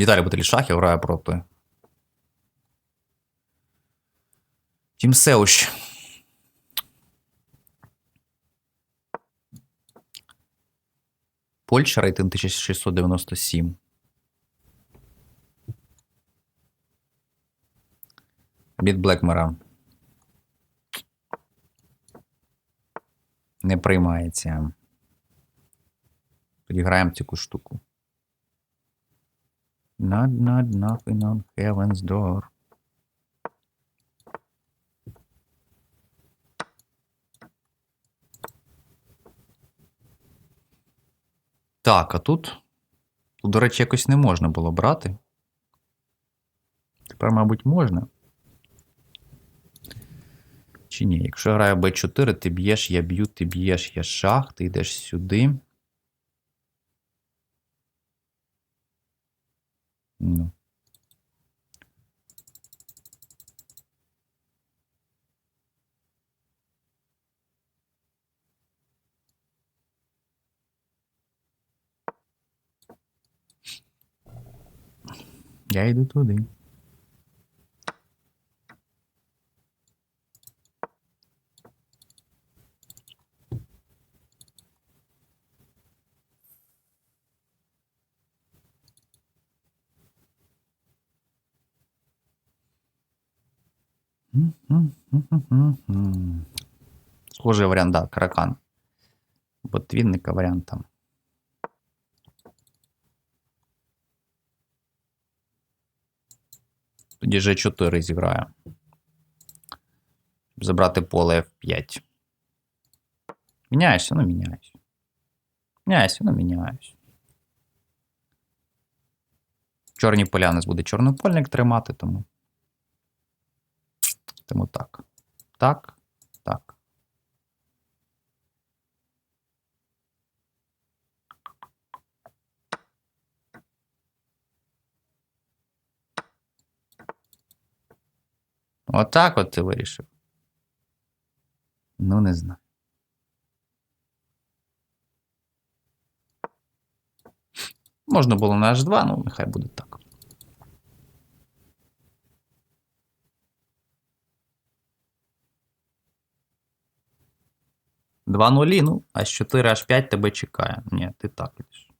Віталій Бутиль Шахів грає проти. Тім Сеуш. Польща рейтинг 1697. Від Блекмера. Не приймається. Тоді граємо цю штуку. Not, not knocking on heaven's door. Так, а тут, тут, до речі, якось не можна було брати. Тепер, мабуть, можна. Чи ні? Якщо я граю Б4, ти б'єш, я б'ю, ти б'єш, я шах, ти йдеш сюди. Ну. Я йду туди. М-м-м-м-м. Схожий варіант, да, каракан. Бо твінника варіант. Тоді G4 зіграю. Щоб забрати поле F5. Міняєшся, ну міняюсь. Міняюся, ну міняюсь. Чорні поля у нас буде чорнопольник тримати, тому. Тому так. Так, так. Отак от ти вирішив. Ну, не знаю. Можна було на H2, ну нехай буде так. Два нулі, ну, а 4 аж 5 тебе чекає. Ні, ти так ідеш.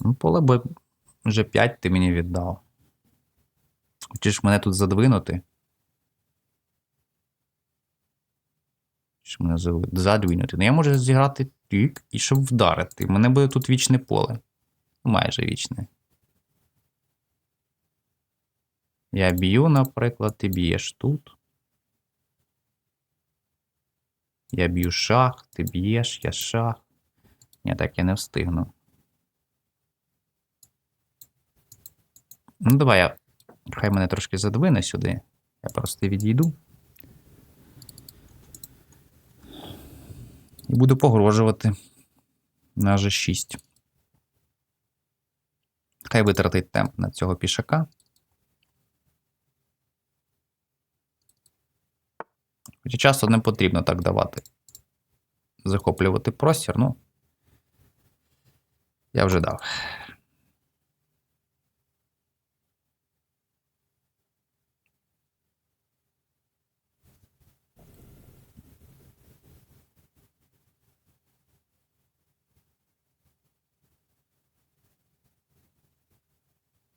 Ну, поле Б вже 5 ти мені віддав. Хочеш мене тут задвинути? Чи мене задвинути? Ну, я можу зіграти тік і щоб вдарити. Мене буде тут вічне поле. Майже вічне. Я б'ю, наприклад, ти б'єш тут. Я б'ю шах, ти б'єш, я шах. Ні, так я не встигну. Ну, давай я. Хай мене трошки задвине сюди. Я просто відійду. І буду погрожувати на G6. Хай витратить темп на цього пішака. Хоча часто не потрібно так давати. Захоплювати простір, ну. Я вже дав.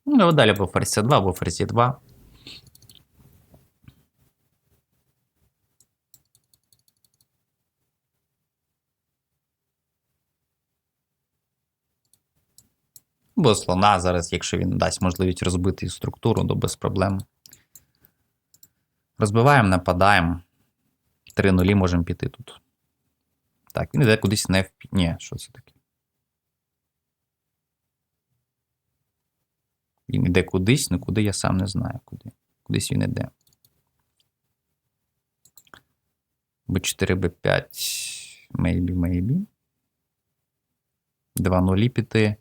Ну, далі або ферзь 2 або ферзь 2 Бо слона зараз, якщо він дасть можливість розбити структуру, то без проблем. Розбиваємо, нападаємо. Три нулі можемо піти тут. Так, він йде кудись не в. Ні, що це таке? Він йде кудись, ну куди я сам не знаю. Куди. Кудись він йде. Б4, Б5. Maybe, maybe. Два нулі піти.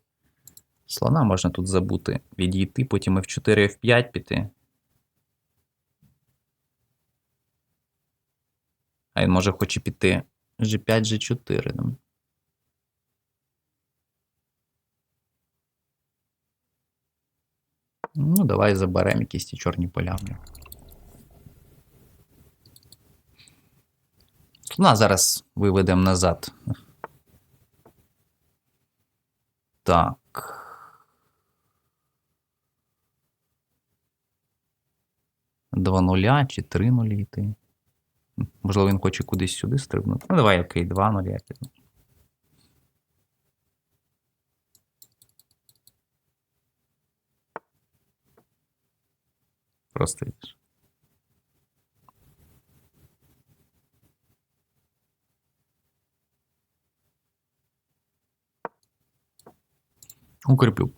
Слона можна тут забути. Відійти, потім F4, F5 піти. А він може хоче піти G5, G4. Ну. Ну, давай заберемо якісь ті чорні поля. Слона зараз виведемо назад. Так. Два нуля чи три нулі йти. Можливо, він хоче кудись сюди стрибнути. Ну, давай, окей, два нуля я піду. Просто йдеш. Укріплю.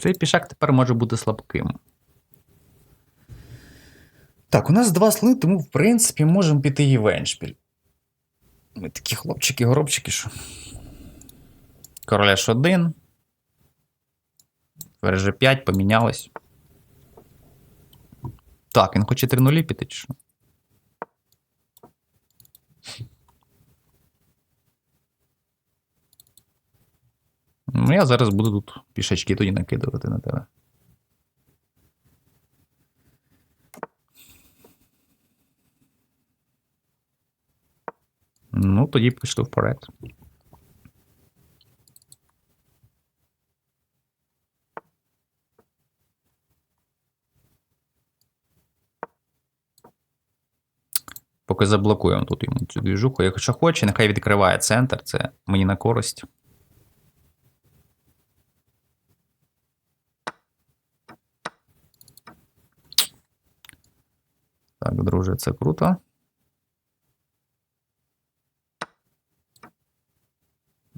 Цей пішак тепер може бути слабким. Так, у нас два слони, тому, в принципі, можемо піти і в Еншпіль. Ми такі хлопчики-горобчики, що. Король H1. Ферзь 5 помінялось. Так, він хоче 3 нулі піти, чи що? Ну, я зараз буду тут пішачки тоді накидувати на тебе. Ну, тоді пішли вперед. Поки заблокуємо тут йому цю двіжуху. Якщо хоче, нехай відкриває центр, це мені на користь. Друже, це круто.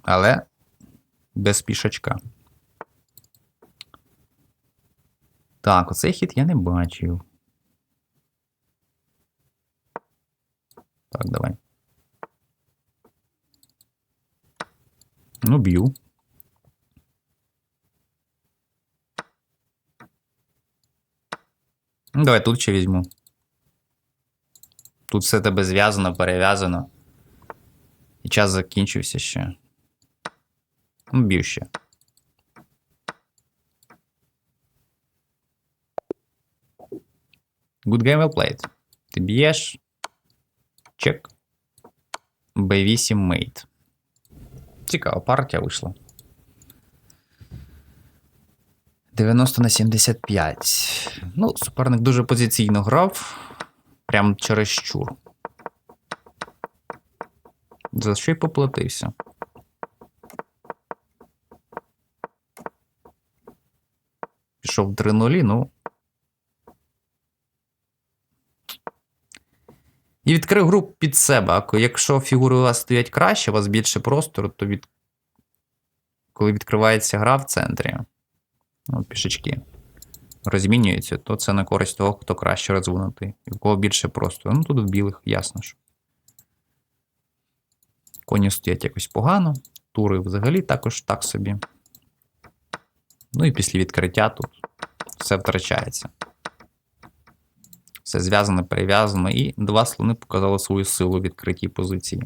Але без пішачка. Так, оцей хід я не бачив. Так, давай. Ну, б'ю. Давай тут ще візьму. Тут все тебе зв'язано, перев'язано. І час закінчився ще. Ну, б'ю ще. Good game well played. Ти б'єш. Чек. B8 мейт. Цікава партія вийшла. 90 на 75. Ну, суперник дуже позиційно грав. Прям через щур. За що й поплатився. Пішов 3 нулі, ну. І відкрив гру під себе. Якщо фігури у вас стоять краще, у вас більше простору, то від... коли відкривається гра в центрі, ну, пішечки розмінюються, то це на користь того, хто краще розвинутий. І в кого більше простору. Ну, тут в білих, ясно що. Коні стоять якось погано, тури взагалі також так собі. Ну і після відкриття тут все втрачається. Все зв'язано, перев'язано, і два слони показали свою силу в відкритій позиції.